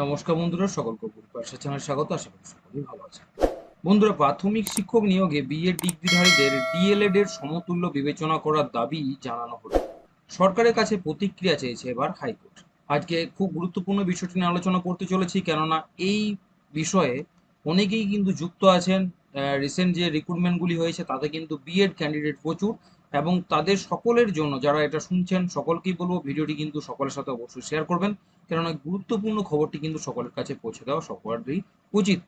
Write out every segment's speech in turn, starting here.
নমস্কার বন্ধুরা, সকলকে পরিপার্শ্ব চ্যানেল স্বাগত, আশা করি সকলেই ভালো আছেন। বন্ধুরা, প্রাথমিক শিক্ষক নিয়োগে বিএড ডিগ্রিধারীদের ডিএলএড এর সমতুল্য বিবেচনা করার দাবি জানানো হলো। সরকারের কাছে প্রতিক্রিয়া চেয়েছে এবার হাইকোর্ট। আজকে খুব গুরুত্বপূর্ণ বিষয়টি নিয়ে আলোচনা করতে চলেছি, কেননা এই বিষয়ে অনেকেই কিন্তু যুক্ত আছেন। রিসেন্ট যে রিক্রুটমেন্টগুলি হয়েছে, তাতে কিন্তু বিএড ক্যান্ডিডেট প্রচুর। এবং তাদের সকলের জন্য, যারা এটা শুনছেন, সকলকেই বলব ভিডিওটি কিন্তু সকলের সাথে অবশ্যই শেয়ার করবেন। কেননা গুরুত্বপূর্ণ খবরটি কিন্তু সকলের কাছে পৌঁছে দেওয়া সকলেরই উচিত।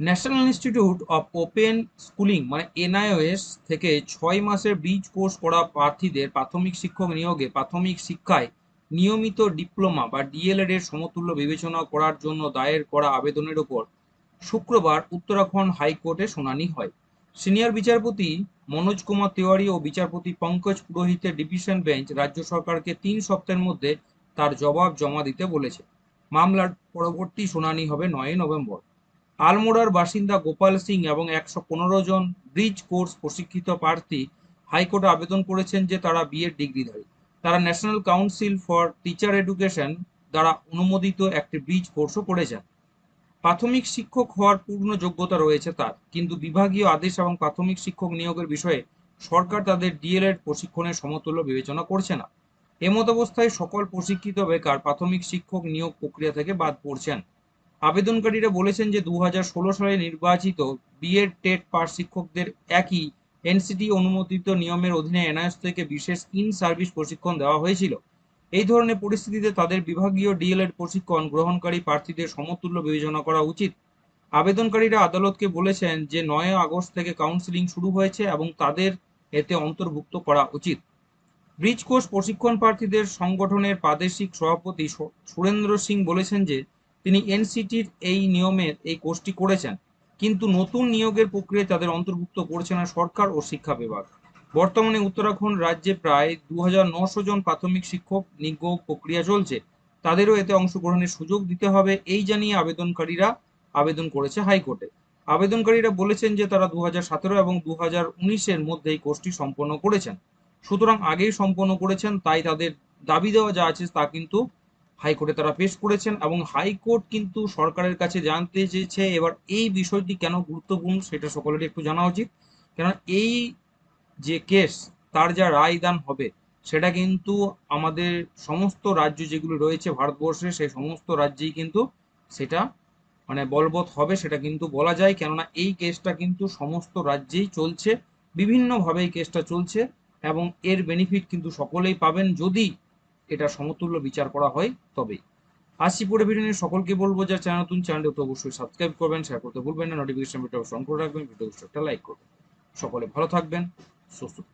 National Institute of Open Schooling মানে এনআইওএস থেকে ছয় মাসের ব্রিজ কোর্স করা প্রার্থীদের প্রাথমিক শিক্ষক নিয়োগে প্রাথমিক শিক্ষায় নিয়মিত ডিপ্লোমা বা ডিএলএড এর সমতুল্য বিবেচনা করার জন্য দায়ের করা আবেদনের ওপর শুক্রবার উত্তরাখণ্ড হাইকোর্টে শুনানি হয়। সিনিয়র বিচারপতি মনোজ কুমার তিওয়ারি ও বিচারপতি পঙ্কজ পুরোহিতের ডিভিশন বেঞ্চ রাজ্য সরকারকে তিন সপ্তাহের মধ্যে তার জবাব জমা দিতে বলেছে। মামলার পরবর্তী শুনানি হবে নয় নভেম্বর। আলমোড়ার বাসিন্দা গোপাল সিং এবং একশো পনেরো জন ব্রিজ কোর্স প্রশিক্ষিত প্রার্থী হাইকোর্টে আবেদন করেছেন যে তারা বিএড ডিগ্রিধারী। তারা National Council for Teacher Education দ্বারা অনুমোদিত একটি ব্রিজ কোর্সও করেছেন। প্রাথমিক শিক্ষক হওয়ার পূর্ণ যোগ্যতা রয়েছে তার। কিন্তু বিভাগীয় আদেশ এবং প্রাথমিক শিক্ষক নিয়োগের বিষয়ে সরকার তাদের ডিএলএড প্রশিক্ষণের সমতুল্য বিবেচনা করছে না। এমতাবস্থায় সকল প্রশিক্ষিত বেকার প্রাথমিক শিক্ষক নিয়োগ প্রক্রিয়া থেকে বাদ পড়ছেন। আবেদনকারীরা বলেছেন যে দু হাজার ষোলো সালে নির্বাচিত বিএড, টেট পাস শিক্ষকদের একই এনসিটি অনুমোদিত নিয়মের অধীনে এনআইএস থেকে বিশেষ ইন সার্ভিস প্রশিক্ষণ দেওয়া হয়েছিল। এই ধরনের পরিস্থিতিতে তাদের বিভাগীয় ডিএলএড প্রশিক্ষণ গ্রহণকারী প্রার্থীদের সমতুল্য বিবেচনা করা উচিত। আবেদনকারীরা আদালতকে বলেছেন যে, নয় আগস্ট থেকে কাউন্সিলিং শুরু হয়েছে এবং তাদের এতে অন্তর্ভুক্ত করা উচিত। ব্রিজ কোর্স প্রশিক্ষণ প্রার্থীদের সংগঠনের প্রাদেশিক সভাপতি সুরেন্দ্র সিং বলেছেন যে, তিনি এনসিটির এই নিয়মের এই কোর্সটি করেছেন। কিন্তু নতুন নিয়োগের প্রক্রিয়ায় তাদের অন্তর্ভুক্ত করছে না সরকার ও শিক্ষা বিভাগ। বর্তমানে উত্তরাখণ্ড রাজ্যে প্রায় দু জন প্রাথমিক শিক্ষক নিয়োগ প্রক্রিয়া চলছে। তাদেরও এতে অংশগ্রহণের সুযোগ দিতে হবে এই জানিয়ে আবেদনকারীরা আবেদন করেছে হাইকোর্টে। আবেদনকারীরা বলেছেন যে তারা দু হাজার সতেরো এবং দু এর মধ্যে এই কোর্সটি সম্পন্ন করেছেন। সুতরাং আগেই সম্পন্ন করেছেন, তাই তাদের দাবি দেওয়া যা আছে তা কিন্তু হাইকোর্টে তারা পেশ করেছেন এবং হাইকোর্ট কিন্তু সরকারের কাছে জানতে চেয়েছে, এবার এই বিষয়টি কেন গুরুত্বপূর্ণ সেটা সকলেরই একটু জানা উচিত। কেন এই যে কেস, তার যা রায়দান হবে, সেটা কিন্তু আমাদের সমস্ত রাজ্য যেগুলো রয়েছে ভারতবর্ষে, সেই সমস্ত রাজ্যেই কিন্তু সেটা মানে বলবৎ হবে, সেটা কিন্তু বলা যায়। কেননা এই কেসটা কিন্তু সমস্ত রাজ্যেই চলছে, বিভিন্নভাবে এই কেসটা চলছে এবং এর বেনিফিট কিন্তু সকলেই পাবেন যদি এটা সমতুল্য বিচার করা হয় তবেই। আসছি পরে ভিডিও নিয়ে, সকলকে বলব যে চ্যানেল নতুন চ্যানেলটি তো অবশ্যই সাবস্ক্রাইব করবেন শেয়ার করতে ভুলবেন না নোটিফিকেশন বিলটা অন করে রাখবেন ভিডিও একটা লাইক করবেন। সকলে ভালো থাকবেন। সুস্থ থাকবেন।